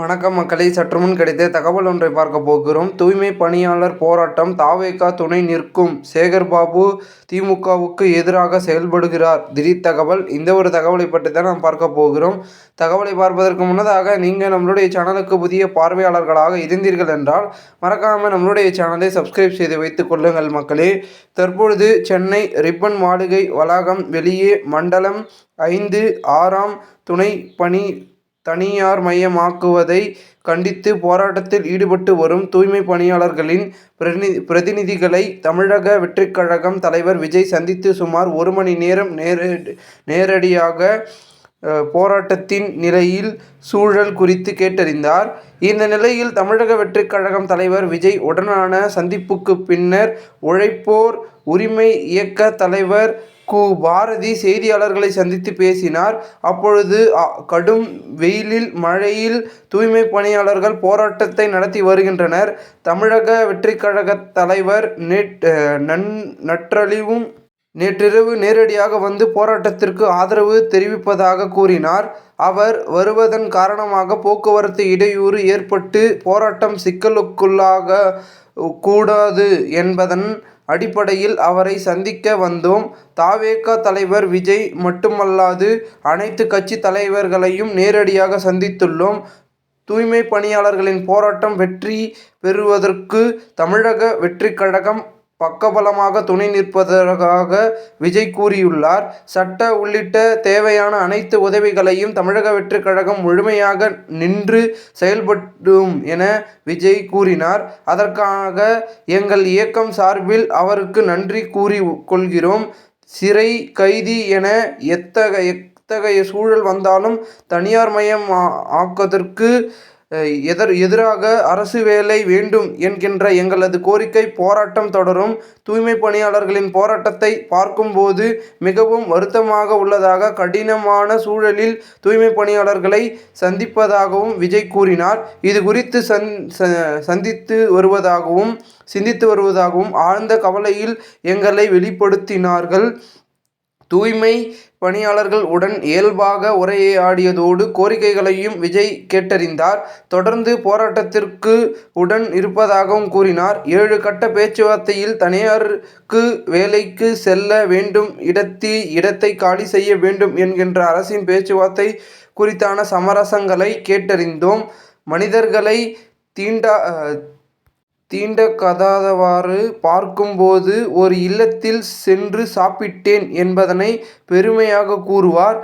வணக்கம் மக்களை. சற்றுமுன் கிடைத்த தகவல் ஒன்றை பார்க்க போகிறோம். தூய்மை பணியாளர் போராட்டம் தாவேகா துணை நிற்கும். சேகர்பாபு திமுகவுக்கு எதிராக செயல்படுகிறார். திடீர் தகவல். இந்த ஒரு தகவலை பற்றி தான் நாம் பார்க்க போகிறோம். தகவலை பார்ப்பதற்கு முன்னதாக நீங்கள் நம்மளுடைய சேனலுக்கு புதிய பார்வையாளர்களாக இருந்தீர்கள் என்றால் மறக்காமல் நம்மளுடைய சேனலை சப்ஸ்கிரைப் செய்து வைத்துக் கொள்ளுங்கள் மக்களே. தற்பொழுது சென்னை ரிப்பன் மாளிகை வளாகம் வெளியே மண்டலம் ஐந்து ஆறாம் துணை பணி தனியார் மயமாக்குவதை கண்டித்து போராட்டத்தில் ஈடுபட்டு வரும் தூய்மை பணியாளர்களின் பிரதி பிரதிநிதிகளை தமிழக வெற்றிக்கழகம் தலைவர் விஜய் சந்தித்து சுமார் ஒரு மணி நேரம் நேரடி நேரடியாக போராட்டத்தின் நிலையில் சூழல் குறித்து கேட்டறிந்தார். இந்த நிலையில் தமிழக வெற்றிக் கழகம் தலைவர் விஜய் உடனான சந்திப்புக்கு பின்னர் உழைப்போர் உரிமை இயக்க தலைவர் கு பாரதி செய்தியாளர்களை சந்தித்து பேசினார். அப்பொழுது அ, கடும் வெயிலில் மழையில் தூய்மை பணியாளர்கள் போராட்டத்தை நடத்தி வருகின்றனர். தமிழக வெற்றிக் கழக தலைவர் நேட் நன் நற்றழிவும் நேற்றிரவு நேரடியாக வந்து போராட்டத்திற்கு ஆதரவு தெரிவிப்பதாக கூறினார். அவர் வருவதன் காரணமாக போக்குவரத்து இடையூறு ஏற்பட்டு போராட்டம் சிக்கலுக்குள்ளாக கூடாது என்பதன் அடிப்படையில் அவரை சந்திக்க வந்தோம். தாவேகா தலைவர் விஜய் மட்டுமல்லாது அனைத்து கட்சி தலைவர்களையும் நேரடியாக சந்தித்துள்ளோம். தூய்மை பணியாளர்களின் போராட்டம் வெற்றி பெறுவதற்கு தமிழக வெற்றி கழகம் பக்கபலமாக துணை நிற்பதற்காக விஜய் கூறியுள்ளார். சட்ட உள்ளிட்ட தேவையான அனைத்து உதவிகளையும் தமிழக வெற்றிக் கழகம் முழுமையாக நின்று செயல்படும் என விஜய் கூறினார். அதற்காக எங்கள் இயக்கம் சார்பில் அவருக்கு நன்றி கூறி கொள்கிறோம். சிறை கைதி என எத்தகைய எத்தகைய சூழல் வந்தாலும் தனியார் மயம் ஆ- ஆக்குவதற்கு எதிர் எதிராக அரசு வேலை வேண்டும் என்கின்ற எங்களது கோரிக்கை போராட்டம் தொடரும். தூய்மை பணியாளர்களின் போராட்டத்தை பார்க்கும்போது மிகவும் வருத்தமாக உள்ளதாக கடினமான சூழலில் தூய்மை பணியாளர்களை சந்திப்பதாகவும் விஜய் கூறினார். இது குறித்து சந் ச- சந்தித்து வருவதாகவும் சிந்தித்து வருவதாகவும் ஆழ்ந்த கவலையில் எங்களை வெளிப்படுத்தினார்கள். தூய்மை பணியாளர்கள் உடன் இயல்பாக உரையாடியதோடு கோரிக்கைகளையும் விஜய் கேட்டறிந்தார். தொடர்ந்து போராட்டத்திற்கு உடன் இருப்பதாகவும் கூறினார். ஏழு கட்ட பேச்சுவார்த்தையில் தனியாருக்கு வேலைக்கு செல்ல வேண்டும் இடத்தி இடத்தை காலி செய்ய வேண்டும் என்கின்ற அரசின் பேச்சுவார்த்தை குறித்தான சமரசங்களை கேட்டறிந்தோம். மனிதர்களை தீண்டா தீண்டக்கதாதவாறு பார்க்கும்போது ஒரு இல்லத்தில் சென்று சாப்பிட்டேன் என்பதனை பெருமையாக கூறுவார்.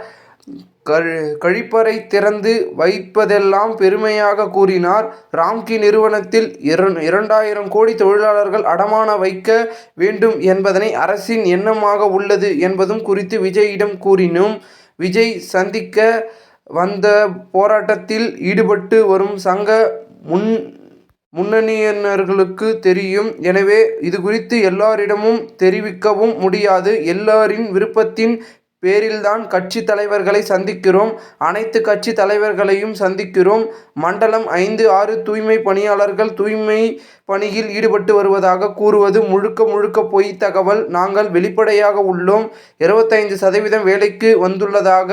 கழிப்பறை திறந்து வைப்பதெல்லாம் பெருமையாக கூறினார். ராம்கி நிறுவனத்தில் இரண் இரண்டாயிரம் கோடி தொழிலாளர்கள் அடமான வைக்க வேண்டும் என்பதனை அரசின் எண்ணமாக உள்ளது என்பதும் குறித்து விஜயிடம் கூறினோம் விஜய் சந்திக்க வந்த போராட்டத்தில் ஈடுபட்டு வரும் சங்க முன் முன்னணியினர்களுக்கு தெரியும். எனவே இது குறித்து எல்லாரிடமும் தெரிவிக்கவும் முடியாது. எல்லாரின் விருப்பத்தின் பேரில்தான் கட்சி தலைவர்களை சந்திக்கிறோம். அனைத்து கட்சி தலைவர்களையும் சந்திக்கிறோம். மண்டலம் ஐந்து ஆறு தூய்மை பணியாளர்கள் தூய்மை பணியில் ஈடுபட்டு வருவதாக கூறுவது முழுக்க முழுக்க பொய் தகவல். நாங்கள் வெளிப்படையாக உள்ளோம். இருபத்தைந்து சதவீதம் வேலைக்கு வந்துள்ளதாக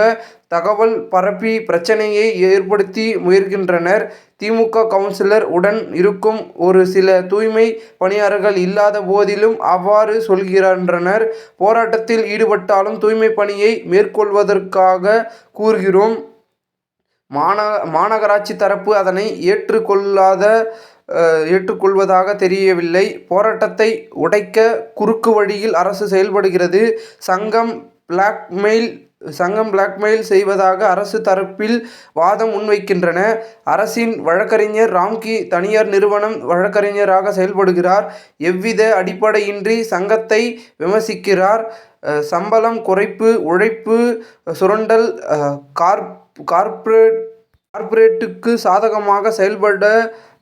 தகவல் பரப்பி பிரச்சனையை ஏற்படுத்தி முயல்கின்றனர் திமுக கவுன்சிலர் உடன் இருக்கும் ஒரு சில தூய்மை பணியாளர்கள் இல்லாத போதிலும் அவ்வாறு சொல்கின்றனர். போராட்டத்தில் ஈடுபட்டாலும் தூய்மை பணியை மேற்கொள்வதற்காக கூறுகிறோம். மாந மாநகராட்சி தரப்பு அதனை ஏற்றுக்கொள்ளாத ஏற்றுக்கொள்வதாக தெரியவில்லை. போராட்டத்தை உடைக்க குறுக்கு வழியில் அரசு செயல்படுகிறது. சங்கம் பிளாக்மெயில் சங்கம் பிளாக்மெயில் செய்வதாக அரசு தரப்பில் வாதம் முன்வைக்கின்றன. அரசின் வழக்கறிஞர் ராம்கி தனியார் நிறுவனம் வழக்கறிஞராக செயல்படுகிறார். எவ்வித அடிப்படையின்றி சங்கத்தை விமர்சிக்கிறார். சம்பளம் குறைப்பு உழைப்பு சுரண்டல் கார்ப் கார்ப்பரேட் கார்ப்பரேட்டுக்கு சாதகமாக செயல்பட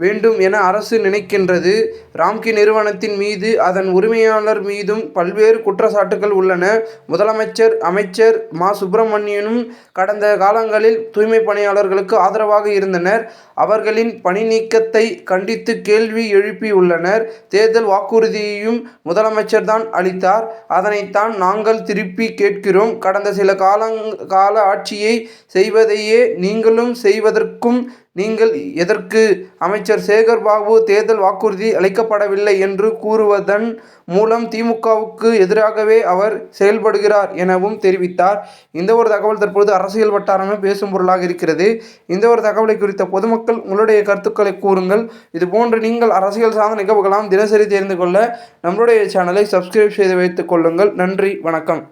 வேண்டும் என அரசு நினைக்கின்றது. ராம்கி நிறுவனத்தின் மீது அதன் உரிமையாளர் மீதும் பல்வேறு குற்றச்சாட்டுகள் உள்ளன. முதலமைச்சர் அமைச்சர் மா. சுப்பிரமணியனும் கடந்த காலங்களில் தூய்மை பணியாளர்களுக்கு ஆதரவாக இருந்தனர். அவர்களின் பணி நீக்கத்தை கண்டித்து கேள்வி எழுப்பியுள்ளனர் தேர்தல் வாக்குறுதியையும் முதலமைச்சர் தான் அளித்தார். அதனைத்தான் நாங்கள் திருப்பி கேட்கிறோம். கடந்த சில காலங் கால ஆட்சியை செய்வதையே நீங்களும் செய்வதற்கும் நீங்கள் எதற்கு அமைச்சர் சேகர் பாபு தேர்தல் வாக்குறுதி அளிக்கப்படவில்லை என்று கூறுவதன் மூலம் திமுகவுக்கு எதிராகவே அவர் செயல்படுகிறார் எனவும் தெரிவித்தார். இந்த ஒரு தகவல் தற்பொழுது அரசியல் வட்டாரமே பேசும் பொருளாக இருக்கிறது. இந்த ஒரு தகவலை குறித்த பொதுமக்கள் உங்களுடைய கருத்துக்களை கூறுங்கள். இதுபோன்று நீங்கள் அரசியல் சார்ந்த நிகழ்வுகளாம் தினசரி தெரிந்து கொள்ள நம்மளுடைய சேனலை சப்ஸ்கிரைப் செய்து வைத்துக் கொள்ளுங்கள். நன்றி வணக்கம்.